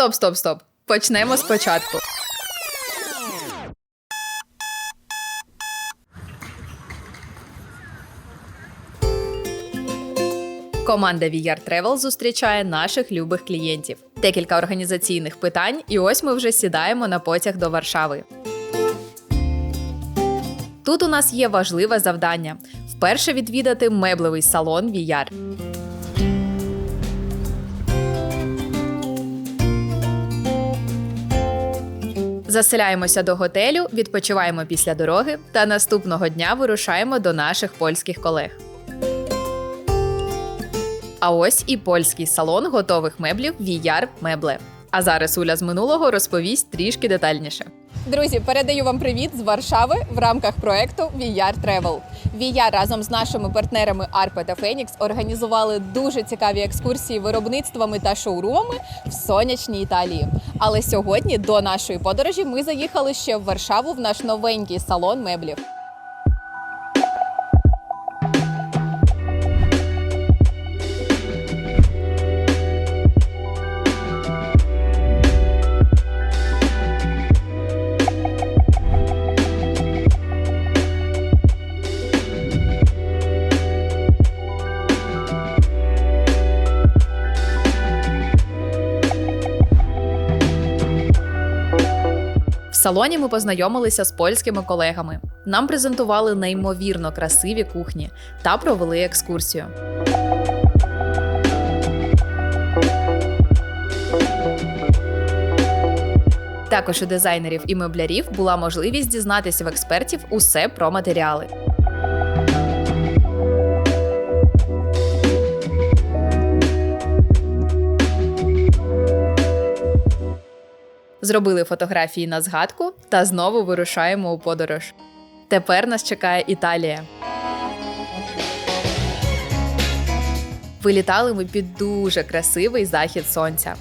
Стоп, стоп, стоп. Почнемо спочатку. Команда VR Travel зустрічає наших любих клієнтів. Декілька організаційних питань, і ось ми вже сідаємо на потяг до Варшави. Тут у нас є важливе завдання вперше відвідати меблевий салон VR. Заселяємося до готелю, відпочиваємо після дороги та наступного дня вирушаємо до наших польських колег. А ось і польський салон готових меблів VR Мебле. А зараз Уля з минулого розповість трішки детальніше. Друзі, передаю вам привіт з Варшави в рамках проекту VR Travel. VR разом з нашими партнерами Арпа та Фенікс організували дуже цікаві екскурсії виробництвами та шоурумами в сонячній Італії. Але сьогодні до нашої подорожі ми заїхали ще в Варшаву в наш новенький салон меблів. Салоні ми познайомилися з польськими колегами. Нам презентували неймовірно красиві кухні та провели екскурсію. Також у дизайнерів і меблярів була можливість дізнатися в експертів усе про матеріали. Зробили фотографії на згадку та знову вирушаємо у подорож. Тепер нас чекає Італія. Вилітали ми під дуже красивий захід сонця.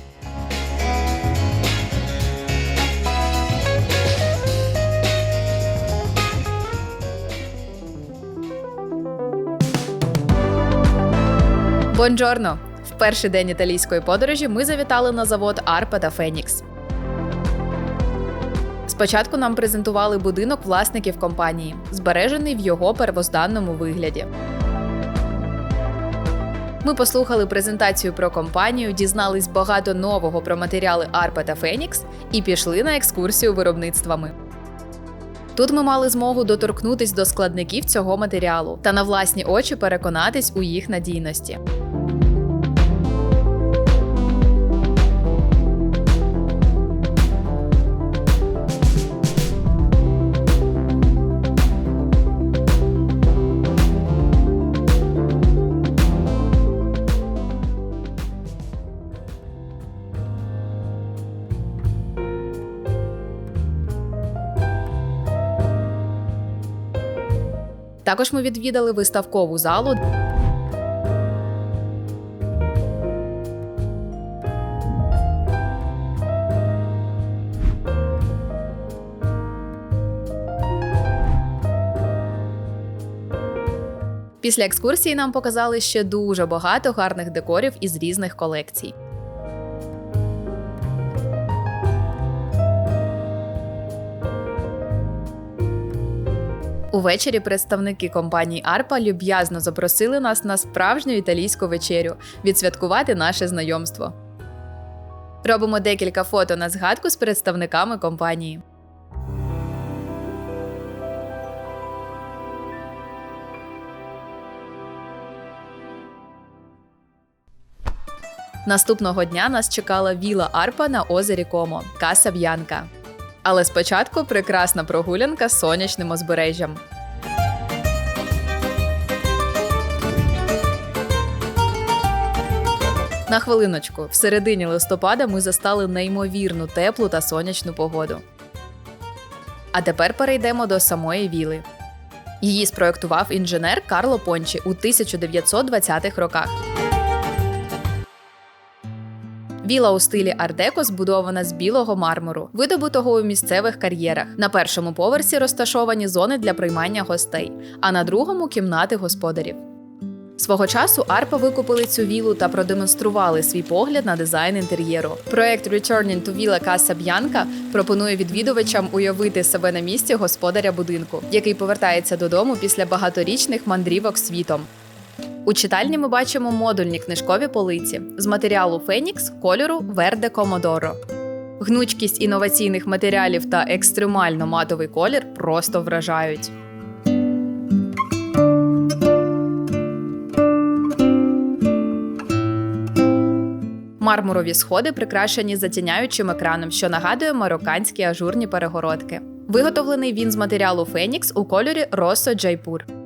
Бонджорно! В перший день італійської подорожі ми завітали на завод Арпа та Фенікс. Спочатку нам презентували будинок власників компанії, збережений в його первозданному вигляді. Ми послухали презентацію про компанію, дізнались багато нового про матеріали Арпа та Фенікс і пішли на екскурсію виробництвами. Тут ми мали змогу доторкнутись до складників цього матеріалу та на власні очі переконатись у їх надійності. Також ми відвідали виставкову залу. Після екскурсії нам показали ще дуже багато гарних декорів із різних колекцій. Увечері представники компанії Арпа люб'язно запросили нас на справжню італійську вечерю відсвяткувати наше знайомство. Робимо декілька фото на згадку з представниками компанії. Наступного дня нас чекала віла Арпа на озері Комо Каса Б'янка. Але спочатку прекрасна прогулянка з сонячним озбережжям. На хвилиночку, в середині листопада ми застали неймовірну теплу та сонячну погоду. А тепер перейдемо до самої віли. Її спроектував інженер Карло Пончі у 1920-х роках. Віла у стилі ардеко збудована з білого мармуру, видобутого у місцевих кар'єрах. На першому поверсі розташовані зони для приймання гостей, а на другому кімнати господарів. Свого часу Арпа викупили цю вілу та продемонстрували свій погляд на дизайн інтер'єру. Проект Returning to Villa Casa Bianca пропонує відвідувачам уявити себе на місці господаря будинку, який повертається додому після багаторічних мандрівок світом. У читальні ми бачимо модульні книжкові полиці з матеріалу Фенікс кольору Верде Комодоро. Гнучкість інноваційних матеріалів та екстремально матовий колір просто вражають. Мармурові сходи прикрашені затіняючим екраном, що нагадує марокканські ажурні перегородки. Виготовлений він з матеріалу Фенікс у кольорі Росо Джайпур.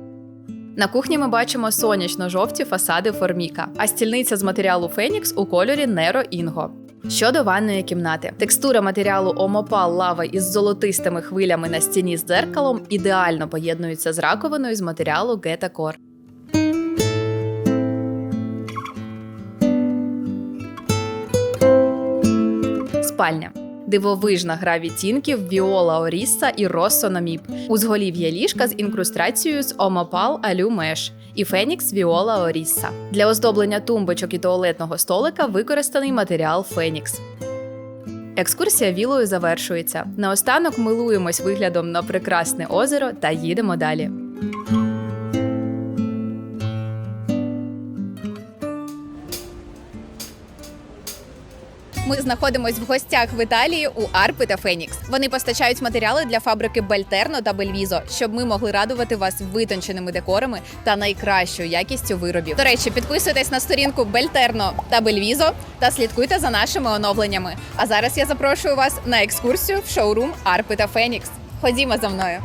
На кухні ми бачимо сонячно-жовті фасади форміка, а стільниця з матеріалу Фенікс у кольорі Неро Інго. Щодо ванної кімнати, текстура матеріалу Омопал лава із золотистими хвилями на стіні з дзеркалом ідеально поєднується з раковиною з матеріалу Гета Кор. Спальня. Дивовижна гра відтінків Віола Орісса і Россо Наміп. Узголів'я ліжка з інкрустрацією з Омапал Алю Меш і Фенікс Віола Орісса. Для оздоблення тумбочок і туалетного столика використаний матеріал Фенікс. Екскурсія вілою завершується. Наостанок милуємось виглядом на прекрасне озеро та їдемо далі. Ми знаходимося в гостях в Італії у Арпи та Фенікс. Вони постачають матеріали для фабрики Бельтерно та Бельвізо, щоб ми могли радувати вас витонченими декорами та найкращою якістю виробів. До речі, підписуйтесь на сторінку Бельтерно та Бельвізо та слідкуйте за нашими оновленнями. А зараз я запрошую вас на екскурсію в шоурум Арпи та Фенікс. Ходімо за мною.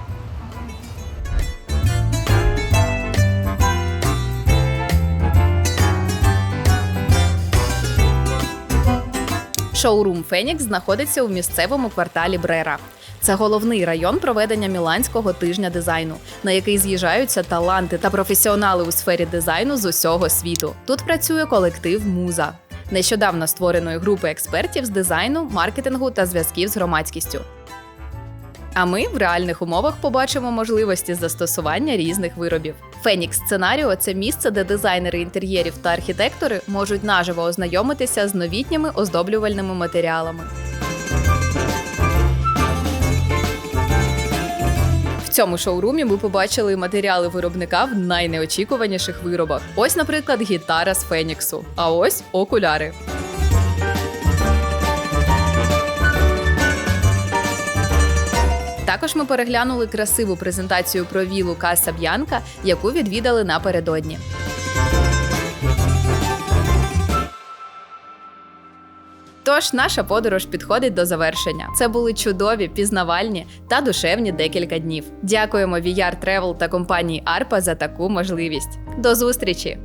Шоурум Фенікс знаходиться у місцевому кварталі Брера. Це головний район проведення Міланського тижня дизайну, на який з'їжджаються таланти та професіонали у сфері дизайну з усього світу. Тут працює колектив Муза, нещодавно створеної групи експертів з дизайну, маркетингу та зв'язків з громадськістю. А ми в реальних умовах побачимо можливості застосування різних виробів. Фенікс Сценаріо це місце, де дизайнери інтер'єрів та архітектори можуть наживо ознайомитися з новітніми оздоблювальними матеріалами. В цьому шоурумі ми побачили матеріали виробника в найнеочікуваніших виробах. Ось, наприклад, гітара з Феніксу, а ось окуляри. Також ми переглянули красиву презентацію про вілу Каса Б'янка, яку відвідали напередодні. Тож наша подорож підходить до завершення. Це були чудові, пізнавальні та душевні декілька днів. Дякуємо VR Travel та компанії Арпа за таку можливість. До зустрічі!